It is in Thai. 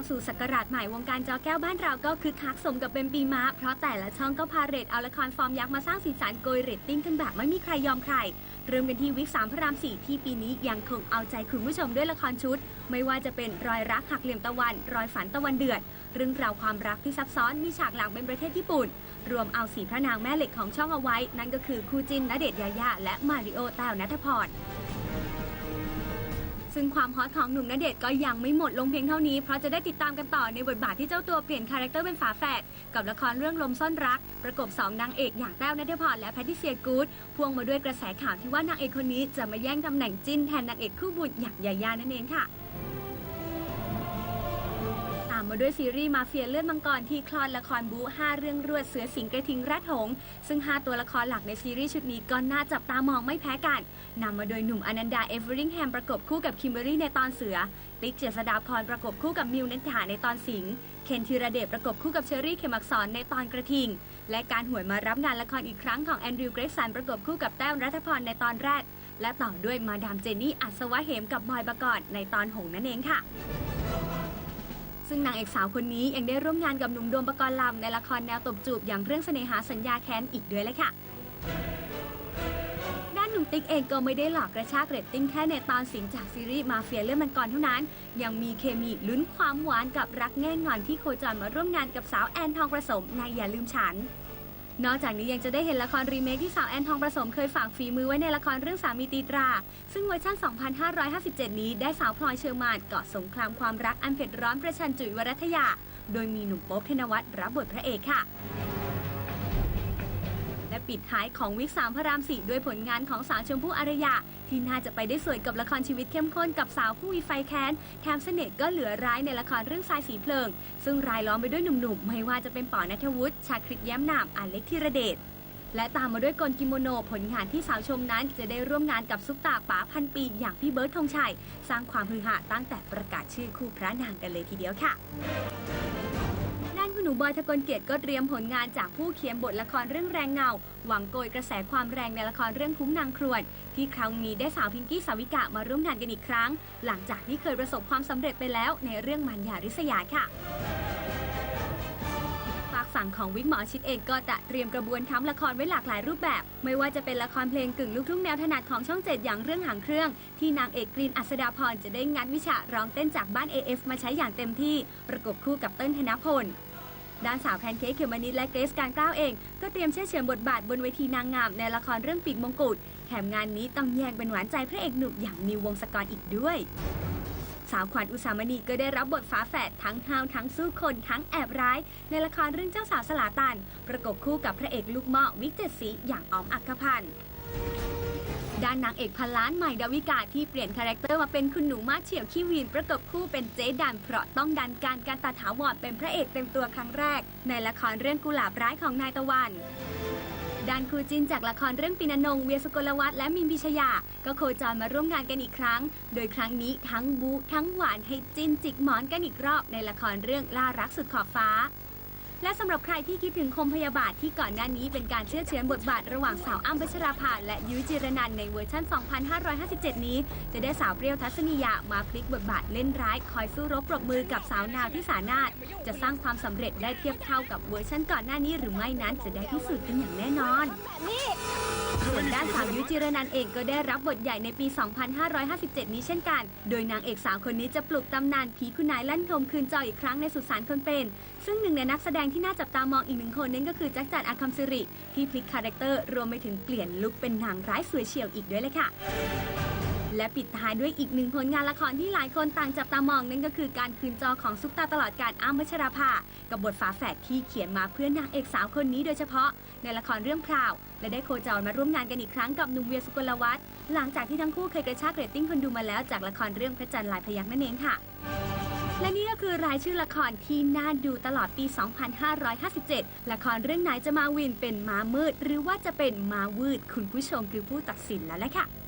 าวสู่ศักราชใหม่วงการจอแก้วบ้านเราก็คึกคักสมกับเป็นปีม้า เพราะแต่ละช่องก็พาเรทเอาละครฟอร์มยักษ์มาสร้างสีสันโกยเรตติ้งกันแบบไม่มีใครยอมใคร เริ่มกันที่วิกสามพระรามสี่ที่ปีนี้ยังคงเอาใจคุณผู้ชมด้วยละครชุด ไม่ว่าจะเป็นรอยรักหักเหลี่ยมตะวัน รอยฝันตะวันเดือด เรื่องราวความรักที่ซับซ้อนมีฉากหลังเป็นประเทศญี่ปุ่น รวมเอาสีพระนางแม่เหล็กของช่องเอาไว้ นั่นก็คือคู่จินณเดชน์ยายาและมาริโอแต้วนัทพร ซึ่งความฮอตของหนุ่มณเดชน์ก็ยังไม่หมดลงเพียงเท่านี้ เพราะจะได้ติดตามกันต่อในบทบาทที่เจ้าตัวเปลี่ยนคาแรคเตอร์เป็นฝาแฝดกับละครเรื่องลมซ่อนรัก ประกบสองนางเอกอย่างแต้วนัทพรและแพทริเซียกูดพ่วงมาด้วยกระแสข่าวที่ว่านางเอกคนนี้จะมาแย่งตำแหน่งจิ้นแทนนางเอกคู่บุญอย่างยายานั่นเองค่ะามมาด้วยซีรีส์มาเฟียเลือดมังกรที่คลอดละครบู๊5เรื่องรวดเสือสิงกระทิงแรดหง ซึ่ง 5 ตัวละครหลักในซีรีส์ชุดนี้ก็น่าจับตามองไม่แพ้กันนำมาโดยหนุ่มอนันดาเอเวอริงแฮมประกบคู่กับคิมเบอรี่ในตอนเสือติ๊กเจษฎาพรประกบคู่กับมิวนัทธาในตอนสิงเคนธีรเดชประกบคู่กับเชอรี่เขมักสอนในตอนกระทิง และการหวยมารับงานละครอีกครั้งของแอนดริวเกรกสันประกบคู่กับแต้วรัฐพรในตอนแรก และต่อด้วยมาดามเจนนี่อัศวะเหมกับบอยประกอบในตอนหงนั่นเองค่ะ ซึ่งนางเอกสาวคนนี้ยังได้ร่วมงานกับหนุ่มโดมปกรณ์ลำในละครแนวตบจูบอย่างเรื่องเสน่หาสัญญาแค้นอีกด้วยเลยค่ะ ด้านหนุ่มติ๊กเองก็ไม่ได้หลอกกระชากเรตติ้งแค่ในตอนสิงจากซีรีส์มาเฟียเรื่องมันก่อนเท่านั้น ยังมีเคมีลุ้นความหวานกับรักแง่งอนที่โคจรมาร่วมงานกับสาวแอนทองประสมในอย่าลืมฉัน นอกจากนี้ยังจะได้เห็นละครรีเมคที่สาวแอนทองประสมเคยฝากฝีมือไว้ในละครเรื่องสามีตีตรา ซึ่งเวอร์ชัน 2557 นี้ได้สาวพลอยเชอร์มานเกาะสงครามความรักอันเผ็ดร้อนประชันจุ๋ยวรัตยา โดยมีหนุ่มโป๊บธนวัฒน์รับบทพระเอกค่ะ และปิดท้ายของวิกสามพระรามสี่ด้วยผลงานของสาวชมพู่อารยา ที่น่าจะไปได้สวยกับละครชีวิตเข้มข้นกับสาวผู้มีไฟแค้นแถมเสน่ห์ก็เหลือร้ายในละครเรื่องทรายสีเพลิง ซึ่งรายล้อมไปด้วยหนุ่มๆ ไม่ว่าจะเป็นป๋อนัทวุฒิชาคริตแย้มนามอาเล็กธีรเดชและตามมาด้วยกลกิโมโน ผลงานที่สาวชมนั้น จะได้ร่วมงานกับซุปตาป๋าพันปีอย่างพี่เบิร์ดธงชัย สร้างความฮือฮาตั้งแต่ประกาศชื่อคู่พระนางกันเลยทีเดียวค่ะ นูบอยทะกลเกียรติก็เตรียมผลงานจากผู้เขียนบทละครเรื่องแรงเงา หวังโกยกระแสความแรงในละครเรื่องคุ้มนางครวนที่ครั้งนี้ได้สาวพิงกี้สาวิกะมาร่วมงานกันอีกครั้ง หลังจากที่เคยประสบความสำเร็จไปแล้วในเรื่องมันยาริษยาค่ะฝากฝั่งของวิกหมอชิดเองก็จะเตรียมกระบวนทำละครไว้หลากหลายรูปแบบ ไม่ว่าจะเป็นละครเพลงกึ่งลูกทุ่งแนวถนัดของช่องเจ็ดอย่างเรื่องหางเครื่อง ที่นางเอกกรีนอัศดาพรจะได้งัดวิชาร้องเต้นจากบ้าน AF มาใช้อย่างเต็มที่ ประกบคู่กับเติ้ลธนพล ด้านสาวแพนเค้กเขมมะนิดและเกรซการกล้าวเอง ก็เตรียมเชื่อเฉือนบทบาทบนเวทีนางงามในละครเรื่องปีกมงกุฎแถมงานนี้ต้องแย่งเป็นหวานใจพระเอกหนุ่มอย่างนิววงศกรอีกด้วย สาวขวัญอุสามณีก็ได้รับบทฝาแฝดทั้งห้าวทั้งสู้คนทั้งแอบร้าย ในละครเรื่องเจ้าสาวสลาตัน ประกบคู่กับพระเอกลูกหม้อวิกเจ็ดสีอย่างออมอักขพันธ์ ด้านนางเอกพันล้านใหม่ดาวิกาที่เปลี่ยนคาแรคเตอร์มาเป็นคุณหนูมาเฉียวขี้วีนประกบคู่เป็นเจ๊ดันเพราะต้องดันการการตาถาวรเป็นพระเอกเต็มตัวครั้งแรก ในละครเรื่องกุหลาบร้ายของนายตะวันด้านครูจินจากละครเรื่องปินนงเวียสุกลวัฒและมินพิชยา ก็โคจรมาร่วมงานกันอีกครั้ง โดยครั้งนี้ทั้งบูทั้งหวานให้จินจิกหมอนกันอีกรอบในละครเรื่องล่ารักสุดขอบฟ้า และสำหรับใครที่คิดถึงคมพยาบาทที่ก่อนหน้านี้เป็นการเชื่อเฉือนบทบาทระหว่างสาวอ้ำพัชราภาและยุ้ยจิรนันในเวอร์ชัน2557 นี้ จะได้สาวเปรี้ยวทัศนียามาพลิกบทบาทเล่นร้าย คอยสู้รบปรบมือกับสาวนาวที่สานาถจะสร้างความสำเร็จได้เทียบเท่ากับเวอร์ชันก่อนหน้านี้หรือไม่นั้นจะได้พิสูจน์กันอย่างแน่นอนส่วนด้านสาวยุ้ยจิรนันเองก็ได้รับบทใหญ่ในปี 2557 นี้เช่นกัน โดยนางเอกสาวคนนี้จะปลุกตำนานผีคุณนายลั่นทมคืนจออีกครั้งในสุสานคนเป็น ซึ่งหนึ่งในนักแสดงที่น่าจับตามองอีกหนึ่งคนนั่นก็คือแจักรจันทร์อาคัมสิริ ที่พลิกคาแรคเตอร์รวมไปถึงเปลี่ยนลุคเป็นนางร้ายสวยเฉียวอีกด้วยเลยค่ะ และปิดท้ายด้วยอีกหนึ่งผลงานละครที่หลายคนต่างจับตามองนั่นก็คือการคืนจอของซุปตาตลอดการอ้ำพัชราภากับบทฝาแฝดที่เขียนมาเพื่อนางเอกสาวคนนี้โดยเฉพาะ ในละครเรื่องพราว และได้โคจรมาร่วมงานกันอีกครั้งกับหนุ่มเวียสุกลวัฒน์หลังจากที่ทั้งคู่เคยกระชากเรตติ้งคนดูมาแล้วจากละครเรื่องพระจันทร์ลายพยักนั่นเองค่ะ และนี่ก็คือรายชื่อละครที่น่าดูตลอดปี 2557 ละครเรื่องไหนจะมาวินเป็นมามืด หรือว่าจะเป็นมาวืด คุณผู้ชมคือผู้ตัดสินแล้วแหละค่ะ